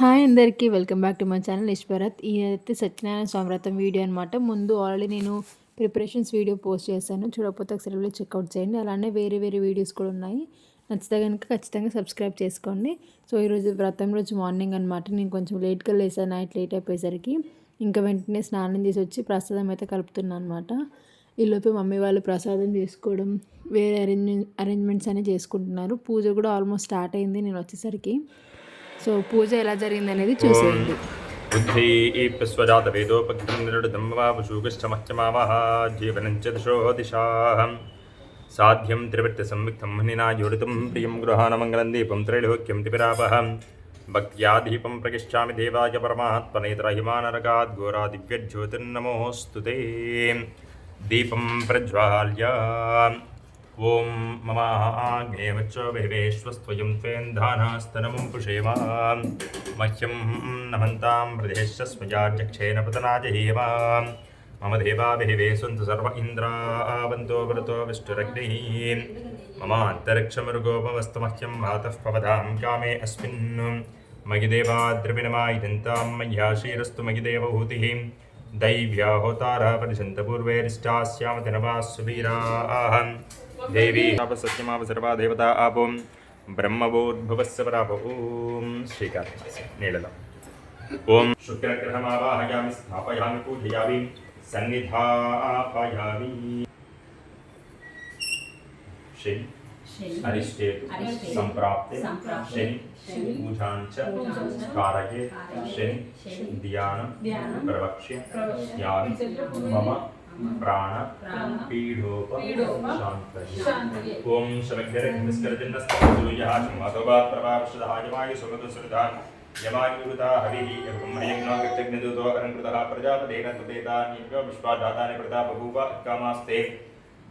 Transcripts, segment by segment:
Hi అందరికీ welcome back to my channel ఈశ్వరత్ అయితే సత్యనారాయణ స్వామి వ్రతం వీడియో అనమాట ముందు ఆల్రెడీ నేను ప్రిపరేషన్స్ వీడియో పోస్ట్ చేశాను. చూడకపోతే ఒకసారి వెళ్ళి చెక్అవుట్ చేయండి. అలానే వేరే వేరే వీడియోస్ కూడా ఉన్నాయి. నచ్చితే కనుక ఖచ్చితంగా సబ్స్క్రైబ్ చేసుకోండి. సో ఈరోజు వ్రతం రోజు మార్నింగ్ అనమాట నేను కొంచెం లేట్గా లేసాను నైట్ లేట్ అయిపోయేసరికి. ఇంకా వెంటనే స్నానం చేసి వచ్చి ప్రసాదం అయితే కలుపుతున్నాను అనమాట ఈలోపు మమ్మీ వాళ్ళు ప్రసాదం చేసుకోవడం వేరే అరేంజ్ అరేంజ్మెంట్స్ అనేవి చేసుకుంటున్నారు. పూజ కూడా ఆల్మోస్ట్ స్టార్ట్ అయింది నేను వచ్చేసరికి. సో పూజ ఎలా జరిగింది అనేది చూసేయండి बुद्धिप्रस्वजात वेदोपग्रं निरुडं वा वशूकश्चमह्यमावः जीवनं च दिशो दिशाः साध्यं त्रिवृत्तसंविक्तं हनिना जोडितं प्रियं गृहाणमङ्गलं दीपं त्रैलोक्यं दिविरापः भक्त्या दीपं प्रगिष्यामि देवाय परमात्मनेत्रहिमानरकात् घोरादिव्यज्योतिर्नमोऽस्तु ते दीपं प्रज्वाल्य ॐ मम आग्नेयवच्च विश्वस्त्वयं त्वेन्धानास्तनमुं पुषेम मह्यं नमन्तां प्रदेश्य स्वयाजक्षेन पतनाजहीम मम देवाभिवे सन्तु सर्व इन्द्रावन्तो वरतो विष्णुरग्निः मम अन्तरिक्षमृगोपमस्तु मह्यं मातः पवदां कामे अस्मिन् मयि देवाद्रविणमायिदन्तां मह्या क्षीरस्तु मयि देवभूतिः दैव्या होतारः परिषन्तपूर्वैरिष्टास्यामतिनवाः सुवीराः देवी। सत्यमाव सर्वा देवता आपो ब्रह्मवोद्भवस्य पराप ॐ श्रीकार्तिकस्य नीललम् ॐ शुक्रग्रहमावाहयामि स्थापयामि पूजयामि। सन्निधापयामि शनि। अरिष्टेतु। सम्प्राप्ते शनि। शनि, पूजाञ्च कारये। शनि। शनि, ध्यानं। प्रवक्ष्य, यामि। मम। प्राण पीडोप शान्तये ॐ शमग्रहिस्करजन्नस्तूयः शम्भोपात् प्रभावशतः यमाय सुगतो सुरधान् यमायुता हरिः एवं हरियज्ञाकृतज्ञदूतो अरङ्कृतः प्रजापतेन तुपेतान्येभ्यो विश्वाजातानि प्रदा बभूव कामास्ते।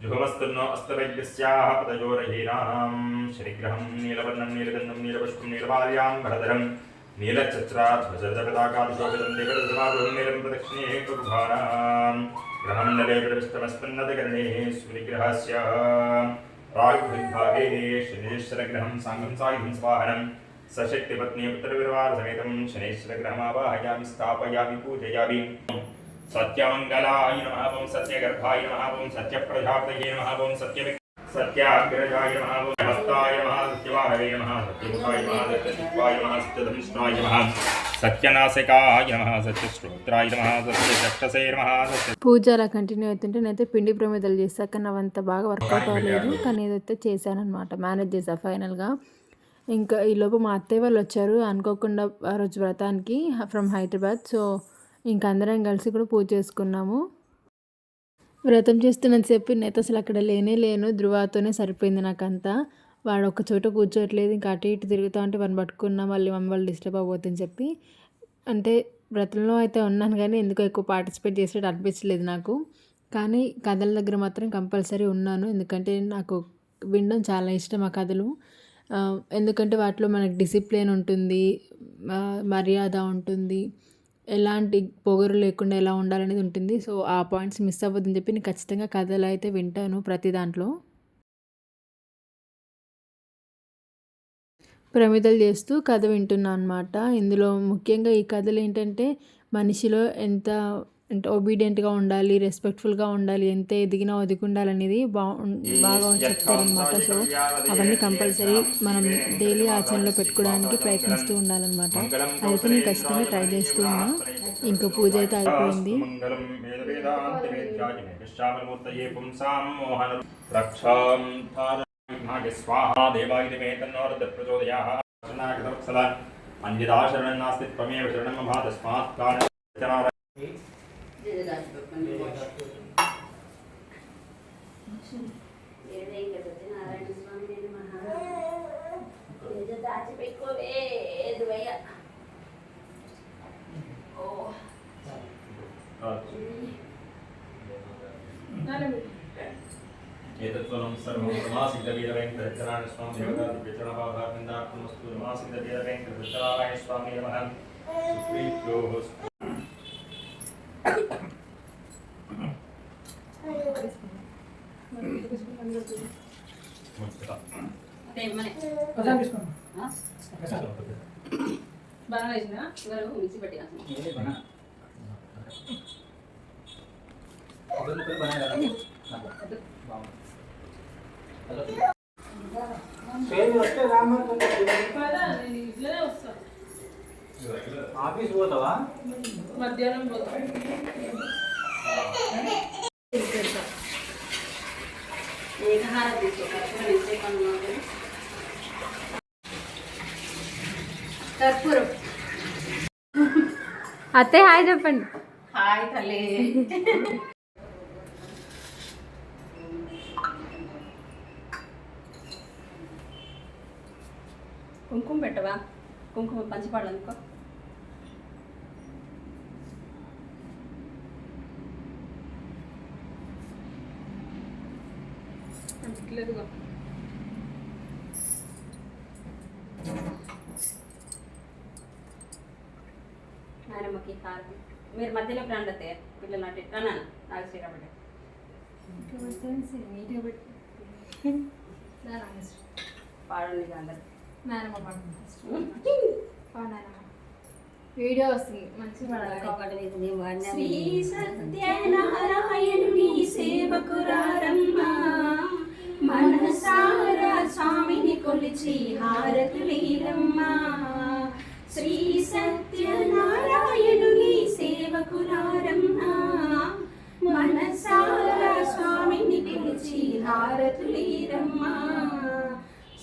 जुहमस्तन्नो अस्तवैद्यस्याः पदयोरहीनां श्रीग्रहं नीलवर्णं नीलगन्धं नीलपुष्पं नीलबाल्यां भरधरम्। नीलच्छत्राध्वजपताकादिशोभितं देवदमागुहं नीलं प्रदक्षिणे कुर्भाणाम् ग्रहमण्डले प्रविष्टमस्मिन्नदकर्णे सूर्यग्रहस्य। प्राग्विभागे शनीश्वरग्रहं साङ्गं सायुधं नमः सत्यगर्भाय नमः ॐ सत्यप्रजापतये नमः ॐ सत्य सत्याग्रजाय नमः మహానవే పూజ అలా కంటిన్యూ అవుతుంటే నేనైతే పిండి ప్రమిదలు చేశాక నావంత బాగా వర్కౌట్ అవ్వలేదు. కానీ ఏదైతే అనమాట మేనేజ్ చేశా ఫైనల్గా ఇంకా ఈలోపు మా అత్తయ్య వాళ్ళు వచ్చారు అనుకోకుండా ఆ రోజు వ్రతానికి ఫ్రమ్ హైదరాబాద్. సో ఇంక అందరం కలిసి కూడా పూజ చేసుకున్నాము. వ్రతం చేస్తున్నది చెప్పి నేత అసలు అక్కడ లేనే లేను ధృవాతోనే సరిపోయింది నాకంతా. వాడు ఒక చోట కూర్చోట్లేదు ఇంకా అటు ఇటు తిరుగుతూ ఉంటే వాడిని పట్టుకున్నా మళ్ళీ మమ్మీ వాళ్ళు డిస్టర్బ్ అవ్వద్దని చెప్పి అంటే వ్రతంలో అయితే ఉన్నాను కానీ ఎందుకో ఎక్కువ పార్టిసిపేట్ చేసేటట్టు అనిపించలేదు నాకు. కానీ కథల దగ్గర మాత్రం కంపల్సరీ ఉన్నాను. ఎందుకంటే నాకు వినడం చాలా ఇష్టం ఆ కథలు. ఎందుకంటే వాటిలో మనకు డిసిప్లిన్ ఉంటుంది మర్యాద ఉంటుంది ఎలాంటి పొగరు లేకుండా ఎలా ఉండాలనేది ఉంటుంది. సో ఆ పాయింట్స్ మిస్ అవ్వద్దని చెప్పి నేను ఖచ్చితంగా కథలు అయితే వింటాను ప్రతి దాంట్లో. ప్రమిదలు చేస్తూ కథ వింటున్నా అనమాట ఇందులో ముఖ్యంగా ఈ కథలు ఏంటంటే మనిషిలో ఎంత అంటే ఒబీడియంట్గా ఉండాలి రెస్పెక్ట్ఫుల్గా ఉండాలి ఎంత ఎదిగినా ఒదిగి ఉండాలనేది బాగు బాగా చెప్తారనమాట సో అవన్నీ కంపల్సరీ మనం డైలీ ఆచరణలో పెట్టుకోవడానికి ప్రయత్నిస్తూ ఉండాలన్నమాట. అయితే నేను ఖచ్చితంగా ట్రై చేస్తూ ఉన్నా. ఇంకా పూజ అయితే అయిపోయింది. మంగళం వేద వేదాంత వేద్యాయ విశ్రామమూర్తయే పుంసాం మోహన రక్షాం ధారయ స్వాహా దేవాయ మే తన్నోరద ప్రచోదయాః శరణాగతవత్సల అన్యదా శరణం నాస్తి త్వమేవ శరణం మమ తస్మాత్ కారణ ఏతత్వలం సర్వం బ్రహ్మాసిద్ధవీర వెంకట విత్తనారాయణ స్వామి దేవతారు విత్తనభావార్థిందార్పణమస్తు బ్రహ్మాసిద్ధవీర వెంకట విత్తనారాయణ స్వామి నమః సుప్రీత్యోహ బాగా వేసిన బాగుంది ఆఫీస్ పోతావా? మధ్యాహ్నం పోతా. ఏకహారం తీసుకో కర్పూరం. అత్తయ్య హాయ్ చెప్పండి. హాయ్ తల్లి. కుంకుమ పెట్టవా? కుంకుమ పంచపాడు అనుకో అంటలేదుగా నాయనమ్మకి హారతి మీరు మధ్యలో రండి అత్తయ్య పిల్లలు అంటే రానా నాకు శ్రీరాముడు పాడండి అందరు వీడియో వస్తుంది. మంచి శ్రీ సత్యనారాయణుని సేవకురారమ్మా. మనసారా స్వామిని కొలిచి హారతులీరమ్మా శ్రీ సత్యనారాయణుని సేవకురారమ్మా. మనసారా స్వామిని కొలిచి హారతులీరమ్మా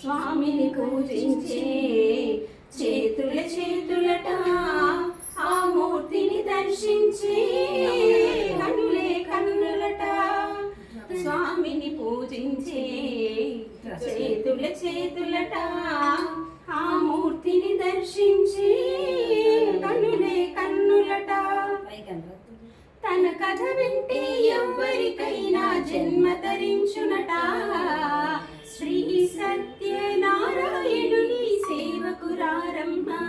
స్వామిని పూజించే చేతుల చేతులట ఆ మూర్తిని దర్శించే కన్నులే కన్నులట. స్వామిని పూజించే చేతుల చేతులట ఆ మూర్తిని దర్శించే కన్నులే కన్నులట. తన కథ వింటే ఎవ్వరికైనా జన్మ ధరించునట. శ్రీ సత్యనారాయణుని సేవకురారమ్మా.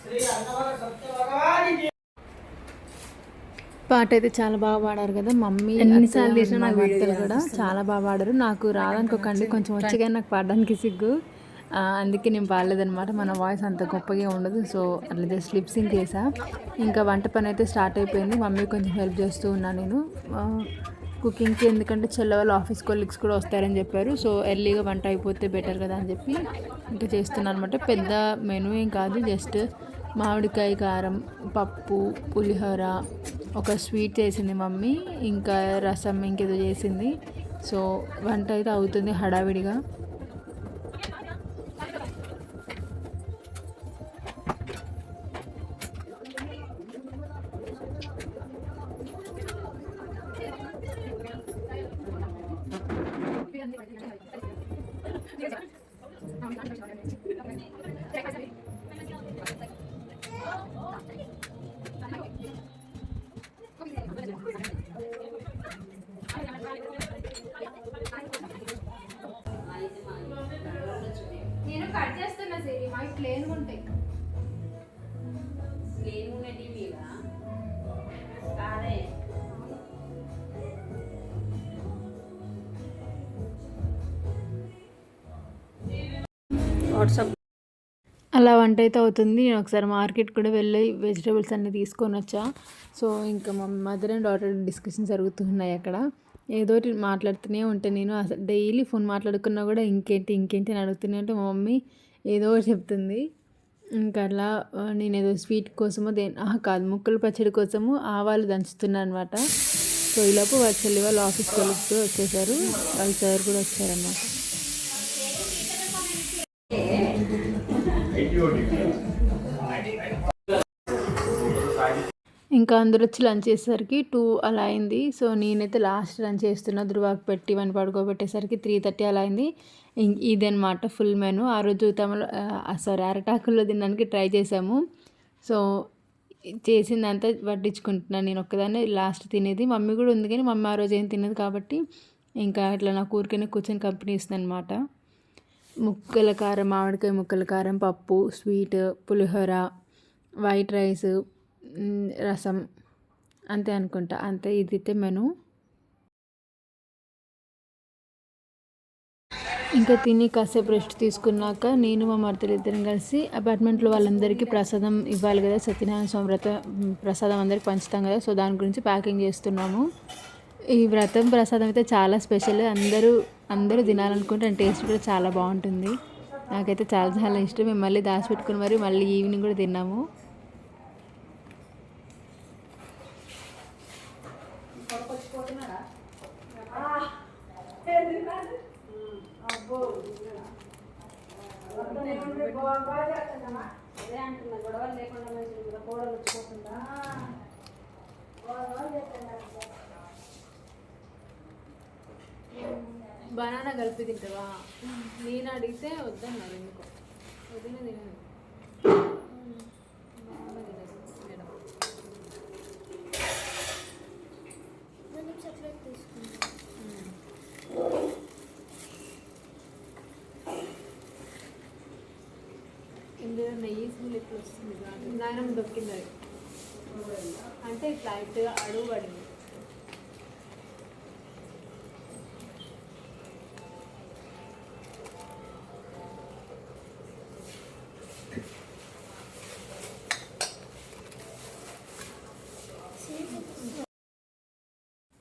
శ్రీ అన్నవర సత్య భగవానికి పాట అయితే చాలా బాగా పాడారు కదా మమ్మీ ఎన్నిసార్లు చేసినా నాకు వీడియో భర్తలు కూడా చాలా బాగా పాడారు. నాకు రాదనుకోకండి కొంచెం వచ్చి కానీ నాకు పాడడానికి సిగ్గు. అందుకే నేను పాడలేదనమాట మన వాయిస్ అంత గొప్పగా ఉండదు సో అట్లా జస్ట్ లిప్ సింక్ చేసా. ఇంకా వంట పని అయితే స్టార్ట్ అయిపోయింది. మమ్మీ కొంచెం హెల్ప్ చేస్తూ ఉన్నాను నేను. కుకింగ్కి ఎందుకంటే చెల్ల వాళ్ళ ఆఫీస్ కొలీగ్స్ కూడా వస్తారని చెప్పారు. సో ఎర్లీగా వంట అయిపోతే బెటర్ కదా అని చెప్పి ఇంకా చేస్తున్నాను అనమాట పెద్ద మెనూ ఏం కాదు. జస్ట్ మామిడికాయ కారం పప్పు పులిహోర ఒక స్వీట్ చేసింది మమ్మీ ఇంకా రసం ఇంకేదో చేసింది. సో వంట అయితే అవుతుంది హడావిడిగా. కట్ చేస్తున్నా సిరి మా ప్లేన్ ఉంటాయి టీవీగా కాదే. వాట్సాప్. అలా వంట అయితే అవుతుంది. నేను ఒకసారి మార్కెట్ కూడా వెళ్ళి వెజిటేబుల్స్ అన్నీ తీసుకొని వచ్చా. సో ఇంకా మా మదర్ అండ్ డాటర్ డిస్కషన్ జరుగుతున్నాయి అక్కడ. ఏదో ఒకటి మాట్లాడుతూనే ఉంటాను నేను అసలు డైలీ ఫోన్ మాట్లాడుకున్నా కూడా ఇంకేంటి ఇంకేంటి అని అడుగుతూనే ఉంటే. మా మమ్మీ ఏదో ఒకటి చెప్తుంది. ఇంకా అలా నేను ఏదో స్వీట్ కోసమో దే కాదు ముక్కలు పచ్చడి కోసము ఆవాలు దంచుతున్నాను అనమాట సో ఈలోపు వాళ్ళ చెల్లి వాళ్ళు ఆఫీస్కి వెళ్తూ వచ్చేసారు. వాళ్ళ సార్ కూడా వచ్చారన్నమాట. ఇంకా అందరూ వచ్చి లంచ్ చేసేసరికి టూ అలా అయింది. సో నేనైతే లాస్ట్ లంచ్ చేస్తున్నా. ధృవాకి పెట్టి వన్ పడుకోబెట్టేసరికి త్రీ థర్టీ అలా అయింది. ఇం- ఇదన్నమాట ఫుల్ మెను. ఆ రోజు తమలో సారీ అరటాకుల్లో తినడానికి ట్రై చేసాము. సో చేసిందంతా పట్టించుకుంటున్నాను నేను ఒక్కదాన్ని. లాస్ట్ తినేది మమ్మీ కూడా ఉంది కానీ మమ్మీ ఆ రోజు ఏం తినేది కాబట్టి ఇంకా ఇట్లా నాకు ఊరికైనా కూర్చొని కంపెనీ ఇస్తుంది అనమాట ముక్కల కారం మామిడికాయ ముక్కల కారం పప్పు స్వీట్ పులిహోర వైట్ రైస్ రసం. అంతే అనుకుంటా. అంతే ఇది అయితే మెను. ఇంకా తిని కాసేపు రెస్ట్ తీసుకున్నాక నేను మా మరతలు ఇద్దరం కలిసి అపార్ట్మెంట్లో వాళ్ళందరికీ ప్రసాదం ఇవ్వాలి కదా సత్యనారాయణ స్వామి వ్రత ప్రసాదం అందరికి పంచుతాం కదా సో దాని గురించి ప్యాకింగ్ చేస్తున్నాము. ఈ వ్రతం ప్రసాదం అయితే చాలా స్పెషల్. అందరూ అందరూ తినాలనుకుంటే టేస్ట్ కూడా చాలా బాగుంటుంది. నాకైతే చాలా చాలా ఇష్టం. మేము మళ్ళీ దాచిపెట్టుకుని మరి మళ్ళీ ఈవినింగ్ కూడా తిన్నాము. అదే అంటున్నా గొడవలు లేకుండా మంచిగా కోడలు వచ్చిపోతుందా బనానా కలిపి తింటావా? నేను అడిగితే వద్దన్నారు ఎందుకో. వదిన తినను ఇందులో నెయ్యి స్మెల్ ఎట్లా వస్తుంది కాదు నాయనమ్మ దొక్కింది అది అంటే ఇట్లా ఇటు అడుగు పడింది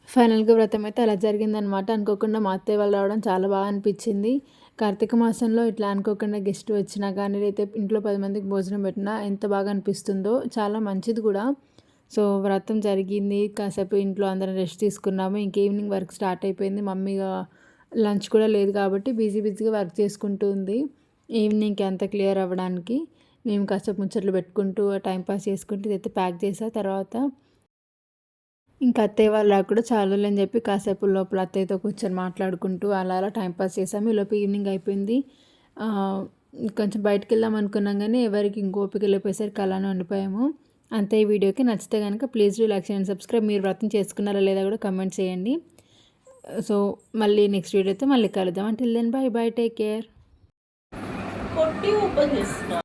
ఫైనల్గా వ్రతం అయితే అలా జరిగిందనమాట అనుకోకుండా మా అత్తయ్య వాళ్ళు రావడం చాలా బాగా అనిపించింది. కార్తీక మాసంలో ఇట్లా అనుకోకుండా గెస్ట్ వచ్చినా కానీ అయితే ఇంట్లో పది మందికి భోజనం పెట్టినా ఎంత బాగా అనిపిస్తుందో చాలా మంచిది కూడా. సో వ్రతం జరిగింది. కాసేపు ఇంట్లో అందరం రెస్ట్ తీసుకున్నాము. ఇంక ఈవినింగ్ వర్క్ స్టార్ట్ అయిపోయింది. మమ్మీగా లంచ్ కూడా లేదు కాబట్టి బిజీ బిజీగా వర్క్ చేసుకుంటూ ఉంది. ఈవినింగ్కి అంత క్లియర్ అవ్వడానికి మేము కాసేపు ముచ్చట్లు పెట్టుకుంటూ టైం పాస్ చేసుకుంటూ ఇదైతే ప్యాక్ చేసా. తర్వాత ఇంకా అత్తయ్య వాళ్ళు కూడా చాలా అని చెప్పి కాసేపు లోపల అత్తయ్యతో కూర్చొని మాట్లాడుకుంటూ అలా అలా టైంపాస్ చేసాము. ఈ లోపు ఈవినింగ్ అయిపోయింది. కొంచెం బయటకు వెళ్దాం అనుకున్నాం కానీ ఎవరికి ఇంకోపిక వెళ్ళిపోయేసరికి అలానే ఉండిపోయాము. అంతే ఈ వీడియోకి నచ్చితే కనుక ప్లీజ్ డూ లైక్ చేయండి సబ్స్క్రైబ్. మీరు వ్రతం చేసుకున్నారా లేదా కూడా కమెంట్ చేయండి. సో మళ్ళీ నెక్స్ట్ వీడియోతో మళ్ళీ కలుద్దాం. అంటే then bye bye take care కొట్టి ఓపెన్ చేస్తా